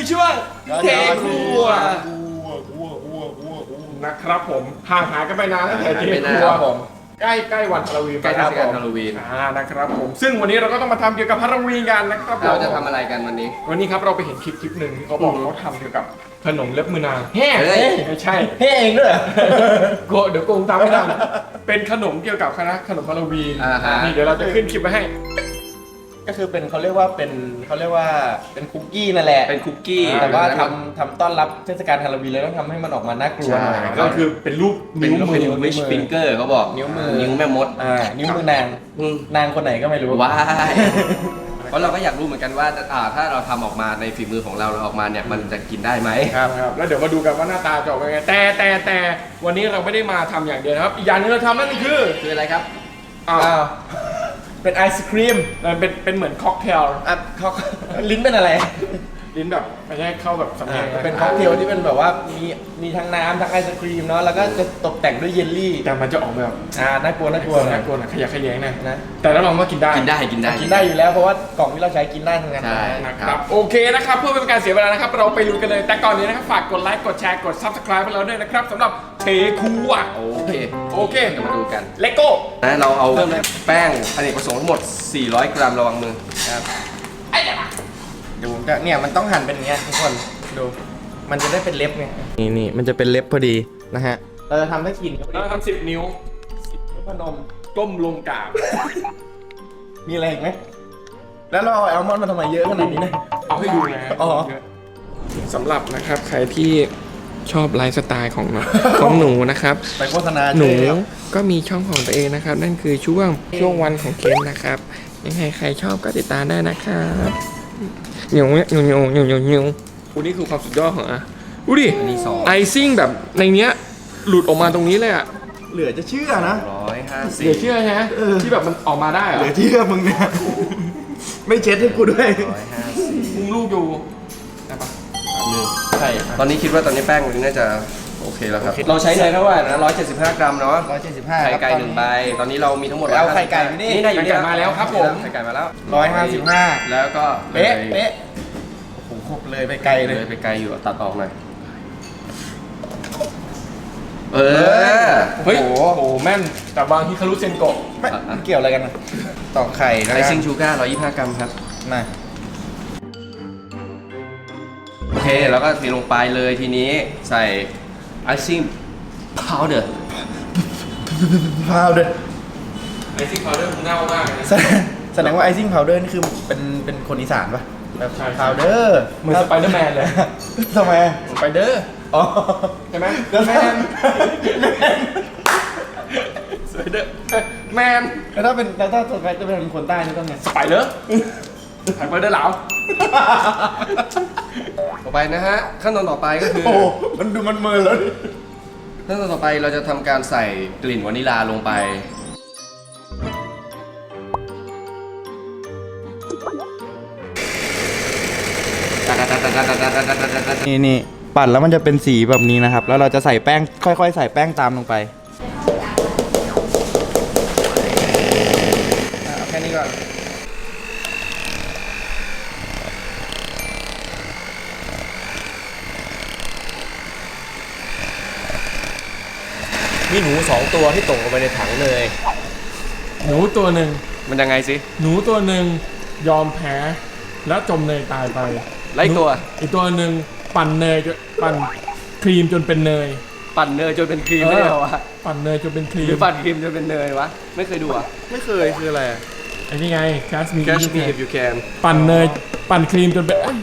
คือช่วงเทครัวกูอะกูอะกูอะกูอะกูอะนะครับผมห่างหายกันไปนานตั้งแต่เทไปคนารันวครับผมใกล้ใกล้วันฮาโลวีนใกล้เทศกาลฮาโลวีนอ่านะครับผมซึ่งวันนี้เราก็ต้องมาทำเกี่ยวกับฮาโลวีนกันนะครับผมเราจะทำอะไรกันวันนี้ วันนี้ครับเราไปเห็นคลิปคลิปหนึ่งที่เขาบอกอืมเขาทำเกี่ยวกับขนมเล็บมือนางแฮ่เฮ้ยไม่ใช่เฮ้เองด้วยเหรอโกเดี๋ยวโกงตามไม่ทันเป็นขนมเกี่ยวกับคณะขนมฮาโลวีนอ่าฮะนี่เดี๋ยวเราจะขึ้นคลิปไว้ให้ ก็คือเป็นเขาเรียกว่าเป็นเขาเรียกว่าเป็นคุกกี้นั่นแหละ เป็นคุกกี้แต่ว่าล้ทำทำต้อนรับเทศกาลฮาโลวีนแล้วต้องทำให้มันออกมาน่ากลัวหน่อยใช่ก็คือเป็นรูปเป็นนิ้วมืเป็นอ วิชฟิงเกอร์เขาบอกนิ้วมือ นิ้วแม่มดอ่านิ้วมือนางอืมนางคนไหนก็ไม่รู้ว้ายเพราะเราก็อยากรู้เหมือนกันว่าอ่า ถ้าเราทำออกมาในฝีมือของเราเราออกมาเนี่ยมันจะกินได้ไหม ครับครับแล้วเดี๋ยวมาดูกันว่าหน้าตาจะออกมายังไงแต่แต่แต่วันนี้เราไม่ได้มาทำอย่างเดียวนะครับ อีกอย่างหนึงเราทำนั่นคือ คืออะไรครับ อ้าวอ้าว เป็นไอศครีมมันเป็นเป็นเหมือนค็อกเทลอะเขาลิ้นเป็นอะไรลิ้นแบบไม่ใช่เข้าแบบสำเนียงะเป็นค็อกเทลที่เป็นแบบว่ามีมีทั้งน้ำทั้งไอศครีมเนาะแล้วก็จะตกแต่งด้วยเยลลี่แต่มันจะออกแบบอ่าน่ากลัวน่ากลัวน่ากลัวนะขยะแขยงนะนะแต่รับรองว่ากินได้กินได้กินได้กินได้อยู่แล้วเพราะว่ากล่องที่เราใช้กินได้ทั้งนั้นใช่นะครับโอเคนะครับเพื่อเป็นการเสียเวลานะครับ เราไปลุยกันเลยแต่ก่อนนี้นะครับฝากกดไลค์กดแชร์กด subscribe ให้เราด้วยนะครับสำหรับ เทคูอะ โอเคโอเคจะมาดูกันเลโก้ นะเราเอาแป้งอเนกประสงค์ทั้งหมด 400 กรัมระวังมือครับเดี๋ยวผมจะเนี่ยมันต้องหั่นเป็นอย่างเงี้ยทุกคนดูมันจะได้เป็นเล็บไงนี่นี่มันจะเป็นเล็บพอดีนะฮะเราจะทำให้กินเราทำสิบนิ้ว พนมก้มลงกราบมีอะไรอีกไหมแล้วเราเอาแอลมอนด์มาทำไมเยอะขนาดนี้เนี่ย เอาให้ดูนะอ๋อ สำหรับนะครับใครที่ ชอบไลฟ์สไตล์ของของหนูนะครับ ไปโฆษณาหนูเจ๊ก็มีช่องของตัวเองนะครับ นั่นคือช่วงช่วงวันของเคนนะครับ ยังไงใครชอบก็ติดตามได้นะครับเหนียวเหนียวเหนียวเหนียวเหนียวเหนียวอูนี่คือความสุดยอดของอะดูดิอันนี้สองไอซิ่งแบบในเนี้ยหลุดออกมาตรงนี้เลยอะเหลือจะเชื่อนะร้อยห้าสิเหลืบอเชื่อฮะที่แบบมันออกมาได้เหรเหอลือเชื่อมึงเนี่ยไม่เช็ดให้กูด้วยร้อยห้าสิบมุงลูกอยู่ได้ปะ หนึ่งใช่ตอนนี้คิดว่าตอนนี้แป้งมันน่าจะโอเคแล้วครับเราใช้เนยเท่าไหร่นะ175 กรัมเนาะ ร้อยเจ็ดสิบห้า ไข่ไก่หนึ่งใบ ตอนนี้เรามีทั้งหมดไปเอา155ไข่ไก่มานี่นี่ได้อยู่นี่ไข่ไก่มาแล้วครับผม ไข่ไก่มาแล้วร้อยห้าสิบห้าแล้วก็เป๊ะลยเป๊ะโอ้โหครบเลยไปไกลเลย เลยไปไกลอยู่อะตัดออกหน่อย เออ เฮ้ย โอ้โอ้โหโห แม่น แต่บางที่คารุเซนโกะไม่มันเกี่ยวอะไรกันนะตอกไข่นะไอครับซิงชูการ์125 กรัมครับ มา แล้วก็เทลงไปเลยทีนี้ใส่ไอซิ่งพาวเดอร์พาวเดอร์ไอซิ่งพาวเดอร์มันเน่ามากเลยนะแสดงแสดงว่าไอซิ่งพาวเดอร์นี่คือเป็นเป็นคนอีสานปะแบบใช่ใช่พาวเดอร์เหมือนสไปเดอร์แมนเลยทำไมสไปเดอร์อ๋อใช่ไหมแล้วแมแมนนสไปเดอร์แมนแล้วถ้าเป็นแล้วถ้าสไปเดอร์แมนเป็นคนใต้นี่ต้องไงสไปเดอร์ สไปเดอร์เหลาต่อไปนะฮะขั้นตอนต่อไปก็คือ โอ้โหมันดูมันเมินแล้วดิขั้นตอนต่อไปเราจะทำการใส่กลิ่นวานิลาลงไป นี่นี่ปั่นแล้วมันจะเป็นสีแบบนี้นะครับ แล้วเราจะใส่แป้งค่อย ๆ ใส่แป้งตามลงไป เอาแค่นี้ก่อน มีหนูสองตัวที่ตกลงไปในถังเลย หนูตัวหนึ่ง มันยังไงสิ หนูตัวหนึ่งยอมแพ้แล้วจมเนยตายไปไล่ตัวอีกตัวหนึ่งปั่นเนยจนปั่นครีมจนเป็นเนย ปั่นเนยจนเป็นครีมได้เหรอวะปั่นเนยจนเป็นครีหรือมปั่นครีมจนเป็นเนยวะ ไม่เคยดูอะไม่เคยคืออะไรอะไอ้นี่ไง Catch Me Catch If You me Can if you can ปั่นเนยปั่นครีมจนเป็นเอ้ย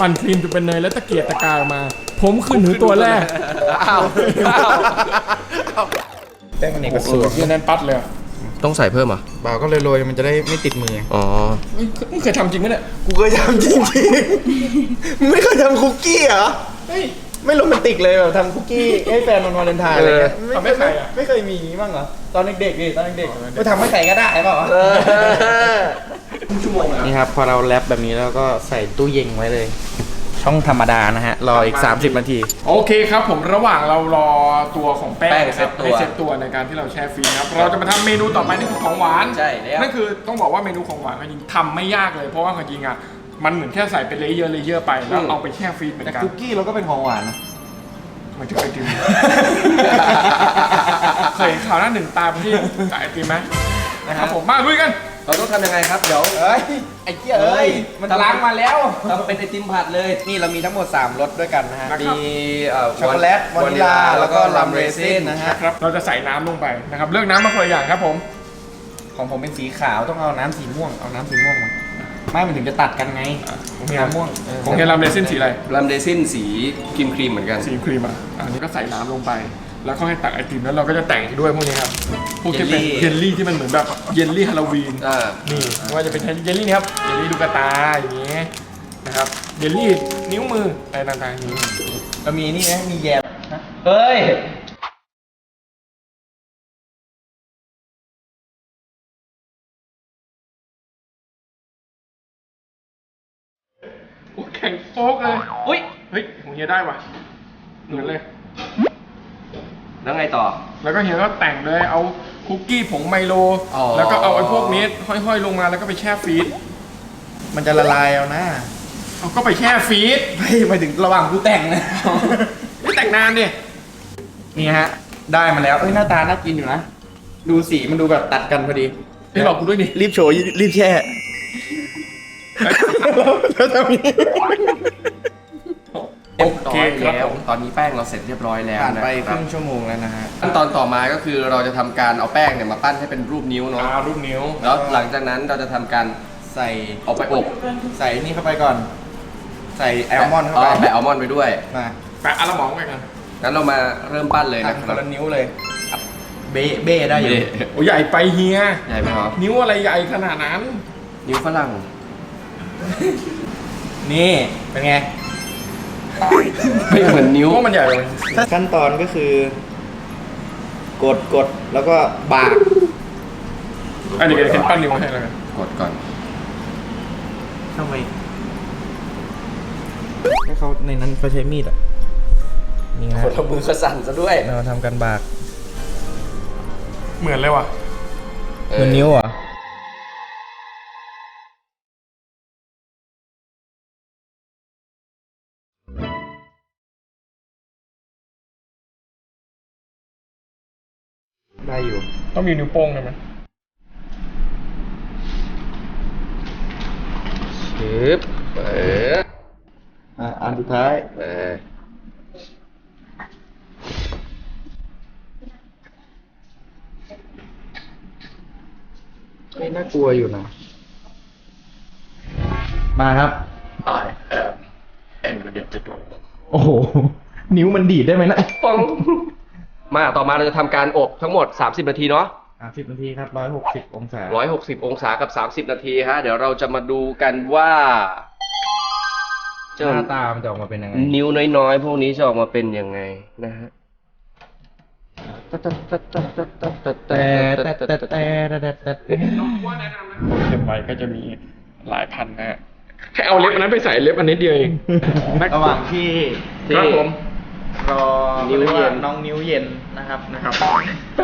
ปั่นครีมจนเป็นเนยแล้วตะเกียกตะกายออกมา ผมคือหนูตัวแรก อ้าวอ้าวแป้งอเนกประสสูงตค์รที่นั้นปัดเลยอะต้องใส่เพิ่มอะเปล่าก็เลยโรยๆมันจะได้ไม่ติดมือ อ๋อเฮ้ยมึงเคยทำจริงไหมเนี่ย กูเคยทำจริงๆมึงไม่เคยทำคุกกี้เหรอเฮ้ยไม่โรแมนติกเลยแบบทำคุกกี้ให้แฟนวันวาเลนไทน์อะไรเงี้ยเออทำให้ใครอะไม่เคยมีอย่างงี้บ้างเหรอตอนเด็กๆดิตอนเด็กๆไปทำให้ใครก็ได้เปล่าวะชั่วโมงอะนี่ครับพอเราแรปแบบนี้แล้วก็ใส่ตู้เย็นไว้เลย ช่องธรรมดานะฮะ รออีก 30 นาที โอเคครับผมระหว่างเรารอตัวของแป้งแป้งนะครับเซ็ตตัวให้เซ็ตตัวในการที่เราแช่ฟรีนะครับ เราจะมาทำเมนูต่อไปนั่นคือของหวานใช่แล้ว นั่นคือต้องบอกว่าเมนูของหวานจริงๆทำไม่ยากเลย เพราะว่าจริงๆอะมันเหมือนแค่ใส่เป็นเลเยอร์เลเยอร์ไปแล้วเอาไปแช่ฟรีซเหมือนแต่กันคุกกี้เราก็เป็นของหวานนะ มันจะไอติมเคยเห็นข่าวหน้าหนึ่งตาไปที่จ่ายไอติมไหมนะครับผมมาลุยกัน เราต้องทำยังไงครับเดี๋ยว เอ้ยไอ้เกี้ยเอ้ยมันล้างมาแล้วทำเป็นไอติมผัดเลย นี่เรามีทั้งหมด 3รสด้วยกันนะฮะนะมีเอ่อช็อกโกแลตวานิลา แล้วก็ลัมเรซินนะฮะครับเราจะใส่น้ำลงไปนะครับ เลือกน้ำมาคนละอย่างครับผม ของผมเป็นสีขาวต้องเอาน้ำสีม่วง เอาน้ำสีม่วงมาไม่มันถึงจะตัดกันไงของเฮียน้ำม่วงเออของเฮียรามเรซินสีอะไรลัมเดซินสีครีมครีมเหมือนกัน สีครีมอะ อันนี้ก็ใส่น้ำลงไป แล้วก็ให้ตักไอติมแล้วเราก็จะแต่งด้วยพวกนี้ครับ พวกที่เป็นเยลลี่เยลลี่ที่มันเหมือนแบบเยลลี่ฮาโลวีนอ่านี่ไม่ว่าจะเป็นเยลลี่นี่ครับเยลลี่ลูกกระตาอย่างเงี้ยนะครับเยลลี่นิ้วมืออะไรต่างๆนี้เรามีนี่นะมีแยมนะเฮ้ยโอ้แข็งโป๊กเลยอุ้ยเฮ้ยของเฮียได้ว่ะเหมือนเลย แล้วไงต่อ แล้วก็เฮียก็แต่งเลยเอา คุกกี้ผงไมโล อ๋อ แล้วก็เอาไอ้พวกนี้ห้อยๆลงมาแล้วก็ไปแช่ฟรีซมันจะละลายเอานะเอาก็ไปแช่ฟรีซไม่ไปถึงระหว่างกูแต่งนะไม่แต่งนานดินี่ฮะ ได้มาแล้ว เอ้ยหน้าตาน่ากินอยู่นะ ดูสีมันดูแบบตัดกันพอดีไอ้ยหลอกกูด้วยดิรีบโชว์รีบแช่ แล้วจะมี โอเคครับแล้ว ผม ตอนนี้แป้งเราเสร็จเรียบร้อยแล้วผ่านไปนะคครับรึ่งชั่วโมงแล้วนะฮะ ขั้นตอนต่อมาก็คือเราจะทำการเอาแป้งเนี่ยมาปั้นให้เป็นรูปนิ้วเนาะอ่ารูปนิ้ว แล้วหลังจากนั้นเราจะทำการใส่เอาไปอบใส่นี่เข้าไปก่อน ใส่แอลมอนด์เข้าไปแปะอัลมอนด์ไปด้วยมาแปะอะละหมองไปกันงั้นเรามาเริ่มปั้นเลยนะหั่นคครันบละนิ้วเลยเบ้เบ้ได้อยู่เบ้โอ้ใหญ่ไปเฮีย ใหญ่ไหมครับนิ้วอะไรใหญ่ขนาดนั้น นิ้วฝรั่งนี่เป็นไง ไม่เหมือนนิ้วว่ามันใหญ่เลยขั้นตอนก็คือ กดกดแล้วก็บากอันนี้เดี๋ยวเห็นปั้นนิ้วมาให้แล้วกันกดก่อนทำไมให้เขาในนั้นเขาใช้มีดอะนี่ฮะคนละมือก็สั่นซะด้วยเราทำกันบาก เหมือนเลยว่ะเหมือนนิ้วเหรอะ ต้องมีนิ้วโป้งใช่ไหมชืบเปิดอะอันสุดท้ายเปิดไม่น่ากลัวอยู่นะ มาครับ I am Enveditor โอ้โห นิ้วมันดีดได้ไหมนะ ปอง มาต่อมาเราจะทำการอบทั้งหมด 30 นาทีเนาะ อะสิบนาทีครับร้อยหกสิบองศา160 องศากับ 30 นาทีฮะ เดี๋ยวเราจะมาดูกันว่าหเจ้าน้าตามันจะออกมาเป็นยังไงนิ้วน้อยๆ พวกนี้จะออกมาเป็นยังไงนะฮะ แต่แต่แต่แต่แต่แต่แต่ว่าแนะนำนะเก็บไว้ก็จะมีหลายพันนะฮะแค่เอาเล็บอันนั้นไปใส่เล็บอันนิดเดียวเอง ระหว่างที่ครับผม รอนิ้วเย็นน้องนิ้วเย็นนะครับนะครับ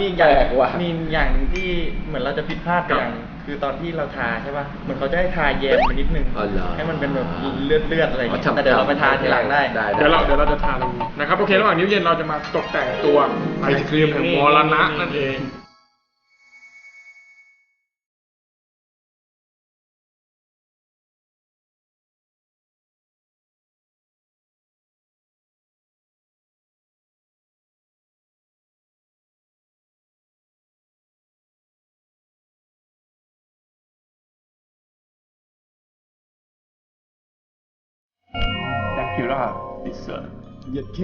มีอีกอแปย่างลกว่ะมีอย่างที่เหมือนเราจะผิดพลาดไปอย่างคือตอนที่เราทาใช่ป่ะเหมือนเขาจะให้ทาแยมมานิดนึงอ๋อเหรอให้มันเป็นแบบเลือดเลือดๆอะไรอย่างเงี้ยอ๋อแต่เดี๋ยวเราไปทาทีหลังได้ได้เดี๋ยวเราเดี๋ยวเราจะทานนะครับโอเคระหว่างนิ้วเย็นเราจะมาตกแต่งตัวไอศครีมแห่งมรณะนั่นเอง ล้วค่ะดิเซอร์เย็ดเค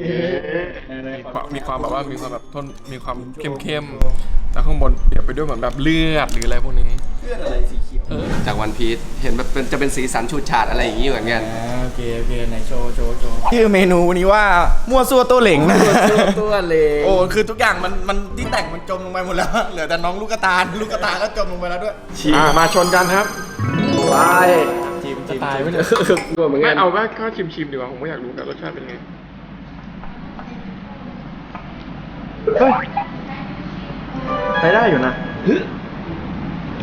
มีความมีความแบบว่ามีความแบบต้นมีความเข้มๆแล้วข้างบนเปรียบไปด้วยเหมือนแบบเลือดหรืออะไรพวกนี้เลือดอะไรสีเขียวเออ จากวันพีชเห็นแบบเป็นจะเป็นสีสันฉูดฉาดอะไรอย่างนี้เหมือนกัน อ่าโอเคโอเคไหนโชว์โชว์โชว์ชื่อเมนูนี้ว่ามั่วซั่วโต้เหล่งนะ ตัวเลยโอ้คือทุกอย่างมันมันที่แต่งมันจมลงไปหมดแล้ว เหลือแต่น้องลูกกระตาลูกกระตาก็จมลงไปแล้วด้วย อ่ามาชนกันครับ ไปทีม จะทีมตายทีไหมมเนี่ยกลัวเหมือนกัไม่นเอาก็ก็ชิมชิมๆดีกว่าผมก็อยากรู้แบบรสชาติเป็นไงใช้ได้อยู่นะ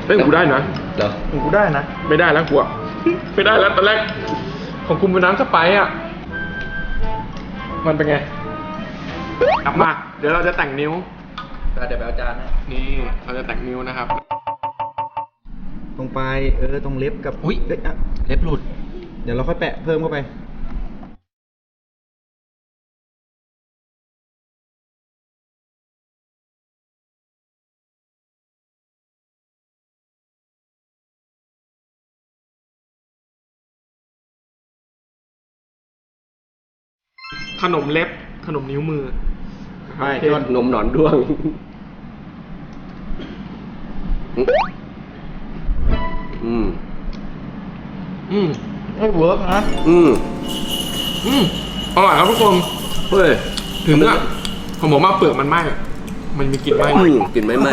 เฮ้ยกูได้นะเหรอกูได้นะ ไม่ได้แล้วกูอะไม่ได้แล้วตอนแรกของคุณเป็นน้ำสไปซ์อะมันเป็นไงกลับมา เดี๋ยวเราจะแต่งนิ้วเดี๋ยวไปเอาจานนะ นี่เราจะแต่งนิ้วนะครับ ตรงปลายเออตรงเล็บกับอุ๊ยเอ้อะเล็บหลุด เดี๋ยวเราค่อยแปะเพิ่มเข้าไป ขนมเล็บขนมนิ้วมือไปโอเคจนนมหนอนด้วง อืม อืมไม่เวิร์กนะ อืม อืมอร่อยครับทุกคนเฮ้ยถึงอะของผมมาเปลือกมันไหม้อะมันมีกลิ่นไหม้อืมกลิ่นไม่ไหม้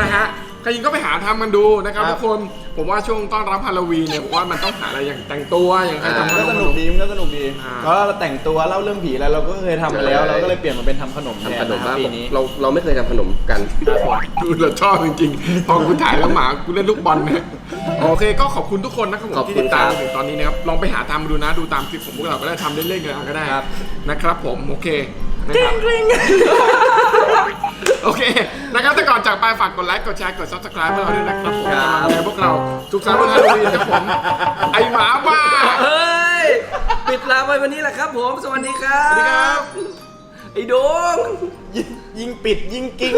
นะฮะใครยิงก็ไปหาทำกันดูนะครับทุกคน ผมว่าช่วงต้อนรับฮาโลวีนเนี่ยผมว่ามันต้องหาอะไรอย่างแต่งตัวอย่างใครทำขก็นสม นุกดีมันก็สนุกดีอ่าเพราะเราแต่งตัวเล่าเรื่องผีแล้วเราก็เคยทำมาแล้วใช่เราก็เลยเปลี่ยนมาเป็นทำขนมแททำขนนมนะครับบ้างปีนี้เราเราไม่เคยทำขนมกัน ดูเราชอบจริงๆพอกูถ่ายแล้วหมากูเล่นลูกบอลนะโอเคก็ขอบคุณทุกคนนะครับผมขอบที่คุติณดตามครับมาถึงตอนนี้นะครับลองไปหาทำดูนะดูตามคลิปของพวกเราก็ได้ทำเล่นๆกันก็ได้ครับนะครับผมโอเคนะครับ โอเคนะครับแต่ก่อนจากไปฝากกดไลค์กดแชร์กด subscribe ให้เราด้วยนะครับผมครับกำลังใจพวกเราสุขสันต์วันฮาโลวีนครับผมไอหมาบ้าเฮ้ย ปิดลาไปวันนี้แหละครับผม สวัสดีครับสวัสดีครับไอ้โดง ยิงปิดยิงกิ้ง